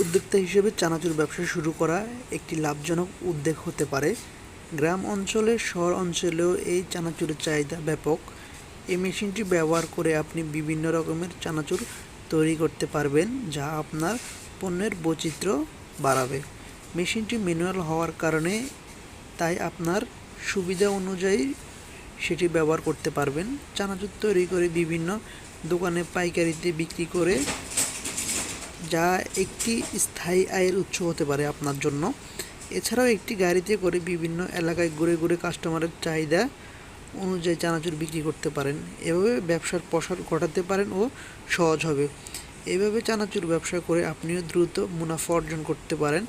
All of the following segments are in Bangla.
উদ্যোক্তা হিসেবে চানাচুর ব্যবসা শুরু করা একটি লাভজনক উদ্যোগ হতে পারে। গ্রাম অঞ্চলে, শহর অঞ্চলেও এই চানাচুরের চাহিদা ব্যাপক। এই মেশিনটি ব্যবহার করে আপনি বিভিন্ন রকমের চানাচুর তৈরি করতে পারবেন, যা আপনার পণ্যের বৈচিত্র্য বাড়াবে। মেশিনটি ম্যানুয়াল হওয়ার কারণে তাই আপনার সুবিধা অনুযায়ী সেটি ব্যবহার করতে পারবেন। চানাচুর তৈরি করে বিভিন্ন দোকানে পাইকারিতে বিক্রি করে যা একটি স্থায়ী আয়ের উৎস হতে পারে আপনার জন্য। এছাড়াও একটি গাড়িতে করে বিভিন্ন এলাকায় ঘুরে ঘুরে কাস্টমারের চাহিদা অনুযায়ী চানাচুর বিক্রি করতে পারেন। এভাবে ব্যবসার প্রসার ঘটাতে পারেন ও সহজ হবে। এভাবে চানাচুর ব্যবসা করে আপনিও দ্রুত মুনাফা অর্জন করতে পারেন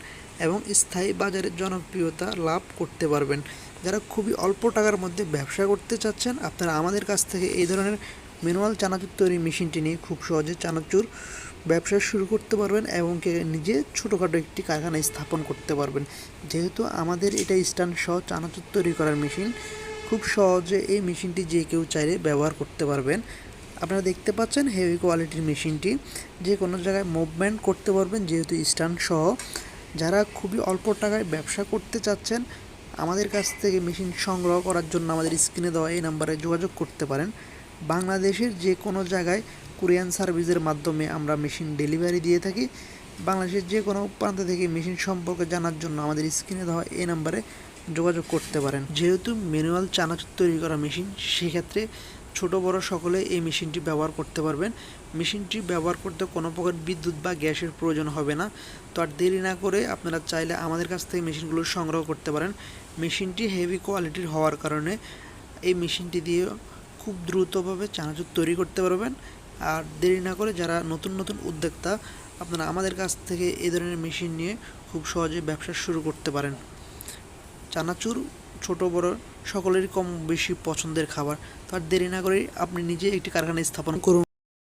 এবং স্থায়ী বাজারে জনপ্রিয়তা লাভ করতে পারবেন। যারা খুবই অল্প টাকার মধ্যে ব্যবসা করতে চাচ্ছেন, আপনারা আমাদের কাছ থেকে এই ধরনের ম্যানুয়াল চানাচুর তৈরি মেশিনটি নিয়ে খুব সহজে চানাচুর ব্যবসা শুরু করতে পারবেন এবং নিজে ছোটোখাটো একটি কারখানা স্থাপন করতে পারবেন। যেহেতু আমাদের এটা স্ট্যান্ড সহ চানাচুর তৈরি করার মেশিন, খুব সহজে এই মেশিনটি যে কেউ চাইলে ব্যবহার করতে পারবেন। আপনারা দেখতে পাচ্ছেন হেভি কোয়ালিটির মেশিনটি। যে কোনো জায়গায় মুভমেন্ট করতে পারবেন যেহেতু স্ট্যান্ড সহ। যারা খুবই অল্প টাকায় ব্যবসা করতে চাচ্ছেন, আমাদের কাছ থেকে মেশিন সংগ্রহ করার জন্য আমাদের স্ক্রিনে দেওয়া এই নাম্বারে যোগাযোগ করতে পারেন। বাংলাদেশের যে কোনো জায়গায় কুরিয়ান সার্ভিসের মাধ্যমে আমরা মেশিন ডেলিভারি দিয়ে থাকি। বাংলাদেশের যে কোনো প্রান্ত থেকে মেশিন সম্পর্কে জানার জন্য আমাদের স্ক্রিনে দেওয়া এই নাম্বারে যোগাযোগ করতে পারেন। যেহেতু ম্যানুয়াল চানাচুর তৈরি করা মেশিন, সেক্ষেত্রে ছোট বড় সকলে এই মেশিনটি ব্যবহার করতে পারবেন। মেশিনটি ব্যবহার করতে কোনো প্রকার বিদ্যুৎ বা গ্যাসের প্রয়োজন হবে না। তো আর দেরি না করে আপনারা চাইলে আমাদের কাছ থেকে মেশিনগুলো সংগ্রহ করতে পারেন। মেশিনটি হেভি কোয়ালিটির হওয়ার কারণে এই মেশিনটি দিয়ে খুব দ্রুতভাবে চানাচুর তৈরি করতে পারবেন। আর দেরি না করে যারা নতুন নতুন উদ্যোক্তা, আপনারা আমাদের কাছ থেকে এই ধরনের মেশিন নিয়ে খুব সহজে ব্যবসা শুরু করতে পারেন। চানাচুর ছোট, বড় সকলেরই কম বেশি পছন্দের খাবার। তো আর দেরি না করে আপনি নিজে একটি কারখানা স্থাপন করুন।